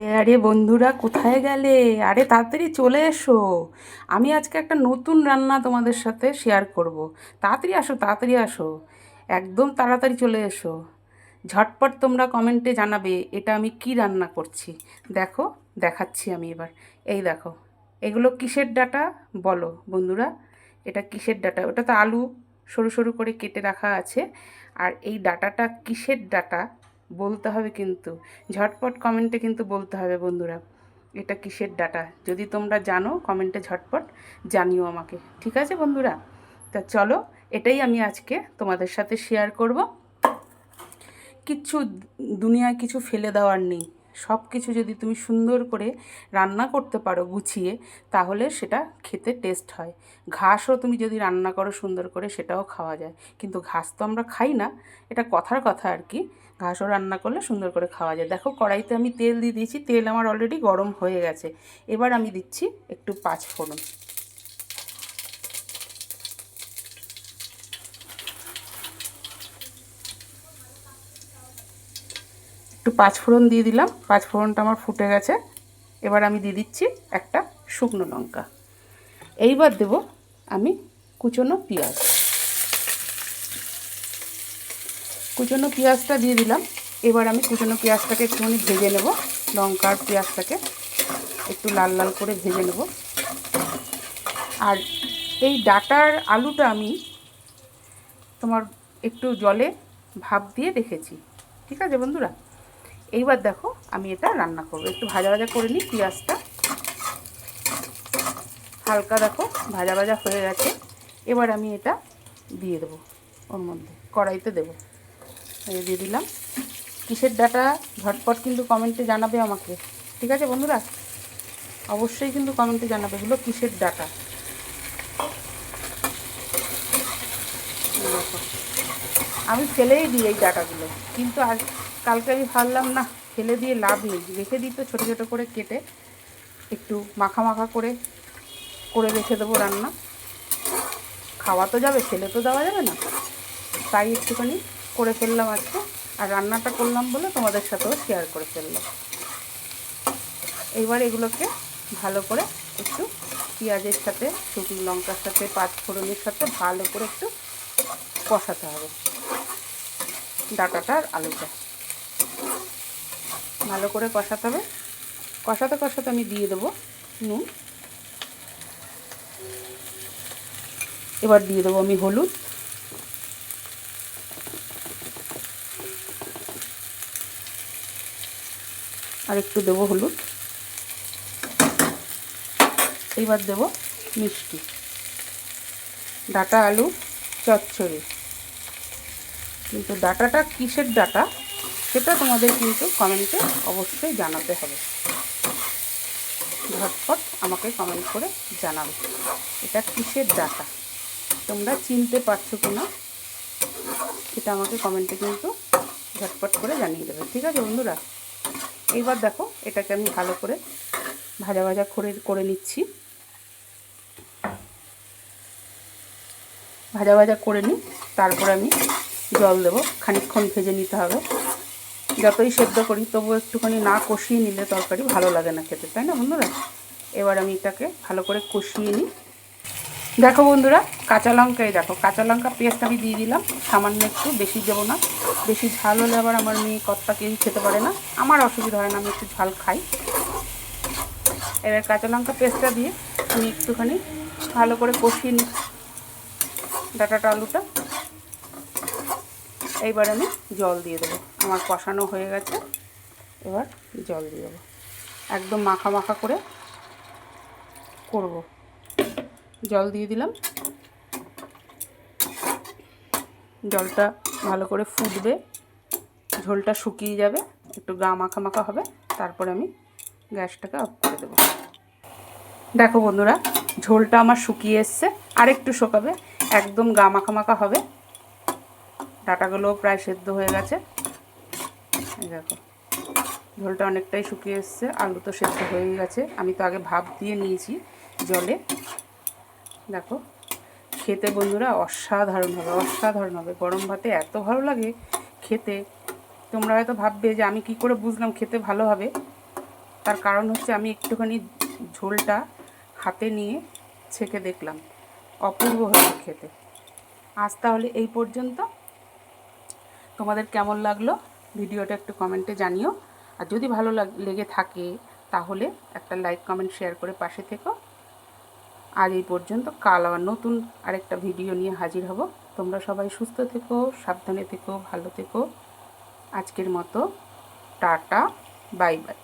আরে বন্ধুরা, কোথায় গেলে? আরে তাড়াতাড়ি চলে এসো। আমি আজকে একটা নতুন রান্না তোমাদের সাথে শেয়ার করব। তাড়াতাড়ি আসো তাড়াতাড়ি আসো। একদম তাড়াতাড়ি চলে এসো। ঝটপট তোমরা কমেন্টে জানাবে এটা আমি কি রান্না করছি। দেখো, দেখাচ্ছি আমি এবার। এই দেখো, এগুলো কিসের ডাটা বলো বন্ধুরা? এটা কিসের ডাটা? ওটা তো আলু সরু সরু করে কেটে রাখা আছে। আর এই ডাটাটা কিসের ডাটা? বলতে হবে কিন্তু। ঝটপট কমেন্টে কিন্তু বলতে হবে বন্ধুরা। এটা কিসের ডাটা যদি তোমরা জানো কমেন্টে ঝটপট জানিও আমাকে। ঠিক আছে বন্ধুরা? তা চলো, এটাই আমি আজকে তোমাদের সাথে শেয়ার করব। কিছু দুনিয়ায় কিছু ফেলে দেওয়ার নেই। সব কিছু যদি তুমি সুন্দর করে রান্না করতে পারো গুছিয়ে, তাহলে সেটা খেতে টেস্ট হয়। ঘাসও তুমি যদি রান্না করো সুন্দর করে, সেটাও খাওয়া যায়। কিন্তু ঘাস তো আমরা খাই না। এটা কথার কথা আর কি। ঘাসও রান্না করলে সুন্দর করে খাওয়া যায়। দেখো কড়াইতে আমি তেল দিয়ে দিয়েছি, তেল আমার অলরেডি গরম হয়ে গেছে। এবার আমি দিচ্ছি একটু পাঁচ ফোড়ন। একটু পাঁচ ফোড়ন দিয়ে দিলাম। পাঁচ ফোড়নটা আমার ফুটে গেছে। এবার আমি দিয়ে দিচ্ছি একটা শুকনো লঙ্কা। এইবার দেব আমি কুচনো পেঁয়াজ। কুচনো পেঁয়াজটা দিয়ে দিলাম। এবার আমি কুচনো পেঁয়াজটাকে একটুখানি ভেজে নেব। লঙ্কার পেঁয়াজটাকে একটু লাল লাল করে ভেজে নেব। আর এই ডাটার আলুটা আমি তোমার একটু জলে ভাপ দিয়ে রেখেছি। ঠিক আছে বন্ধুরা? এইবার দেখো আমি এটা রান্না করব। একটু ভাজা ভাজা করে নিই পেঁয়াজটা। হালকা দেখো, ভাজা ভাজা হয়ে গেছে। এবার আমি এটা দিয়ে দেবো ওর মধ্যে, কড়াইতে দেবো। দিয়ে দিলাম। কিসের ডাটা? ঝটপট কিন্তু কমেন্টে জানাবে আমাকে। ঠিক আছে বন্ধুরা? অবশ্যই কিন্তু কমেন্টে জানাবে এগুলো কিসের ডাটা। আমি ফেলেই দিই এই ডাটাগুলো, কিন্তু আর কালকে আমি ভাবলাম, না, ফেলে দিয়ে লাভ নেই। রেখে দিই তো ছোটো ছোটো করে কেটে একটু মাখা মাখা করে করে রেখে দেবো রান্না। খাওয়া তো যাবে, ফেলে তো দেওয়া যাবে না। তাই একটুখানি করে ফেললাম আজকে। আর রান্নাটা করলাম বলে তোমাদের সাথেও শেয়ার করে ফেললাম। এইবার এগুলোকে ভালো করে একটু পেঁয়াজের সাথে, শুকনো লঙ্কার সাথে, পাঁচ ফোড়নের সাথে ভালো করে একটু কষাতে হবে। ডাটাটা আর আলুটা। ভালো করে কষাতে হবে। কষাতে কষাতে আমি দিয়ে দেবো নুন। এবার দিয়ে দেবো আমি হলুদ। আর একটু দেবো হলুদ। এইবার দেবো মিষ্টি। ডাটা আলু চচ্চড়ি। কিন্তু ডাটাটা কিসের ডাটা? সেটা তোমাদের কিন্তু কমেন্টে অবশ্যই জানাতে হবে। ঝটপট আমাকে কমেন্ট করে জানাবে এটা কিসের ডাটা? তোমরা চিনতে পারছ কি না সেটা আমাকে কমেন্টে কিন্তু ঝটপট করে জানিয়ে দেবে, ঠিক আছে বন্ধুরা? এইবার দেখো, এটাকে আমি ভালো করে ভাজা ভাজা করে করে নিচ্ছি। ভাজা ভাজা করে নিই, তারপর আমি জল দেবো, খানিকক্ষণ ভেজে নিতে হবে। যতই সেদ্ধ করি তবু একটুখানি না কষিয়ে নিলে তরকারি ভালো লাগে না খেতে, তাই না বন্ধুরা? এবার আমি এটাকে ভালো করে কষিয়ে নিই। দেখো বন্ধুরা, কাঁচা লঙ্কাই দেখো, কাঁচা লঙ্কা পেস্ট আমি দিয়ে দিলাম, সামান্য একটু, বেশি দেবো না। বেশি ঝাল হলে আবার আমার মেয়ে কতটা কেউ খেতে পারে না। আমার অসুবিধা হয় না, আমি একটু ঝাল খাই। এবার কাঁচা লঙ্কা পেস্টটা দিয়ে আমি একটুখানি ভালো করে কষিয়ে নিই। ডাটাটা, আলুটা। এইবার আমি জল দিয়ে দেবো। আমার কষানো হয়ে গেছে। এবার জল দিয়ে দেবো। একদম মাখা মাখা করে করব। জল দিয়ে দিলাম। জলটা ভালো করে ফুটবে। ঝোলটা শুকিয়ে যাবে। একটু গা মাখা মাখা হবে। তারপরে আমি গ্যাসটাকে অফ করে দেবো। দেখো বন্ধুরা, ঝোলটা আমার শুকিয়ে এসছে। আর একটু শুকাবে। একদম গা মাখা মাখা হবে। ডাটাগুলোও প্রায় সেদ্ধ হয়ে গেছে। দেখো, ঝোলটা অনেকটাই শুকিয়ে এসছে, আলু তো সেদ্ধ হয়ে গেছে। আমি তো আগে ভাপ দিয়ে নিয়েছি জলে। দেখো, খেতে বন্ধুরা অসাধারণ হবে অসাধারণ হবে। গরম ভাতে এত ভালো লাগে খেতে। তোমরা হয়তো ভাববে যে আমি কি করে বুঝলাম খেতে ভালো হবে। তার কারণ হচ্ছে আমি একটুখানি ঝোলটা হাতে নিয়ে ছেঁকে দেখলাম। অপূর্ব হয়েছে খেতে। আজ তাহলে এই পর্যন্ত। তোমাদের কেমন লাগল? ভিডিওটা একটু কমেন্টে জানিও। আর যদি ভালো লাগ থাকে, তাহলে একটা লাইক, কমেন্ট, শেয়ার করে পাশে থেকো। আর এই পর্যন্ত। কাল আবার নতুন আরেকটা ভিডিও নিয়ে হাজির হব। তোমরা সবাই সুস্থ থেকো, সাবধানে থেকো, ভালো থেকো। আজকের মতো টাটা, বাই বাই।